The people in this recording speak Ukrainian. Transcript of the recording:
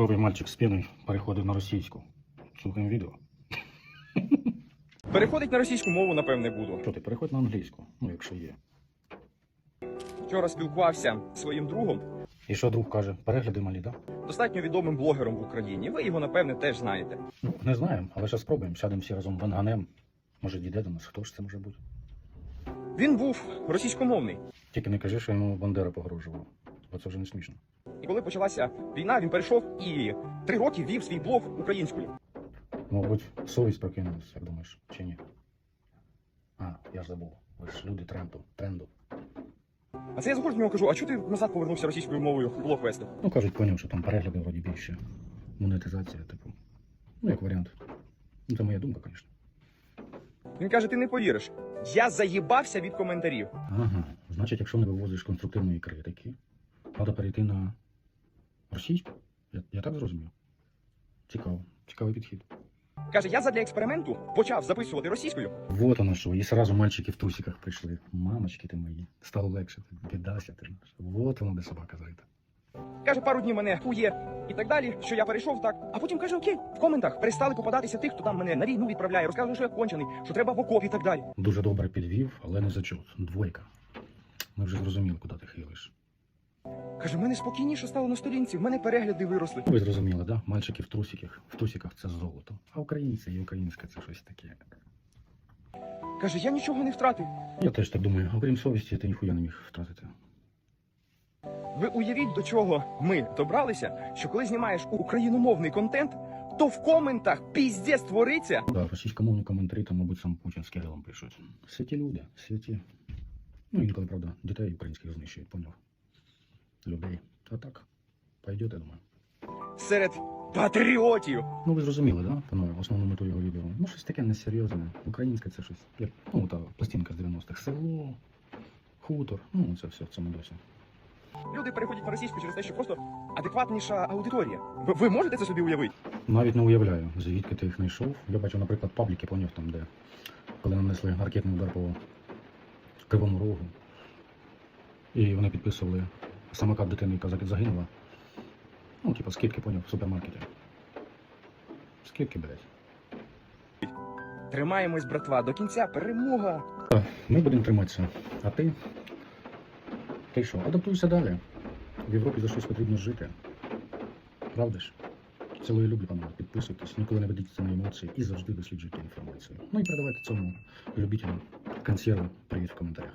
Черговий мальчик з піною переходив на російську. Слухаємо відео. Переходить на російську мову, напевне, буду. Що ти, переходь на англійську, ну якщо є. Вчора спілкувався зі своїм другом, І що друг каже, перегляди малі, да? достатньо відомим блогером в Україні. Ви його, напевне, теж знаєте. Ну, не знаємо, але зараз спробуємо. Сядемо всі разом ванганем. Може, дійде до нас, хто ж це може бути? Він був російськомовний. Тільки не кажи, що йому Бандера погрожував, бо це вже не смішно. І коли почалася війна, він перейшов і три роки вів свій блог українською. Мабуть, совість прокинулась, як думаєш, чи ні? А, я ж забув. Ви ж люди тренду, тренду. А це я заходжу до нього кажу: а чого ти назад повернувся російською мовою блог вести? Ну, кажуть, поняв, що там перегляди вроді більше. Монетизація, типу. Ну, як варіант. Ну, це моя думка, звісно. Він каже: ти не повіриш. Я заїбався від коментарів. Ага. Значить, якщо не вивозиш конструктивної критики, треба перейти на російську. Я, я так зрозумів. Цікаво. Цікавий підхід. Каже, я задля експерименту почав записувати російською. Вот оно що. І сразу мальчики в трусиках прийшли. Мамочки ти мої. Стало легше. Бідася ти наш. Вот воно де собака зайта. Каже, пару днів мене хує і так далі, що я перейшов так. А потім каже, окей, в коментах перестали попадатися тих, хто там мене на війну відправляє, розказує, що я кончений, що треба в окоп і так далі. Дуже добре підвів, але не зачут. Двойка. Ми вже зрозуміли, куди ти хилиш. Каже, в мене спокійніше стало на сторінці, в мене перегляди виросли. Ви зрозуміли, да? Мальчики в трусиках. В трусиках це золото. А українці і українське це щось таке. Каже, я нічого не втратив. Я теж так думаю, окрім совісті, ти ніхуя не міг втратити. Ви уявіть, до чого ми добралися, що коли знімаєш україномовний контент, то в коментах піздець твориться. Да, російськомовні коментарі, там, мабуть, сам Путін з Кирилом пишуть. Святі люди, святі. Ну, інколи, правда, дітей українських знищують, поняв. Людей. А так, пойдет, я думаю. Серед патріотів. Ну, ви зрозуміли, да, панове, основну мету його відео. Ну, щось таке несерйозне. Українське це щось. Як, ну, та пластинка з 90-х. Село, хутор. Ну, це все в цьому досі. Люди переходять на російську через те, що просто адекватніша аудиторія. Ви, ви можете це собі уявити? Навіть не уявляю, звідки ти їх знайшов. Я бачив, наприклад, пабліки, поняв там, де коли нанесли ракетний удар по кривому рогу. І вони підписували самокат дитини, яка загинула. Ну, типу, скидки, поняв, в супермаркеті. Скидки, блядь. Тримаємось, братва, до кінця перемога. Ми будемо триматися. А ти? Ти що? Адаптуйся далі. В Європі за щось потрібно жити. Правда ж? Цілої люблю, панове. Підписуйтесь, ніколи не ведіться на емоції і завжди досліджуйте інформацію. Ну і передавайте цьому любителям консерви привіт в коментарях.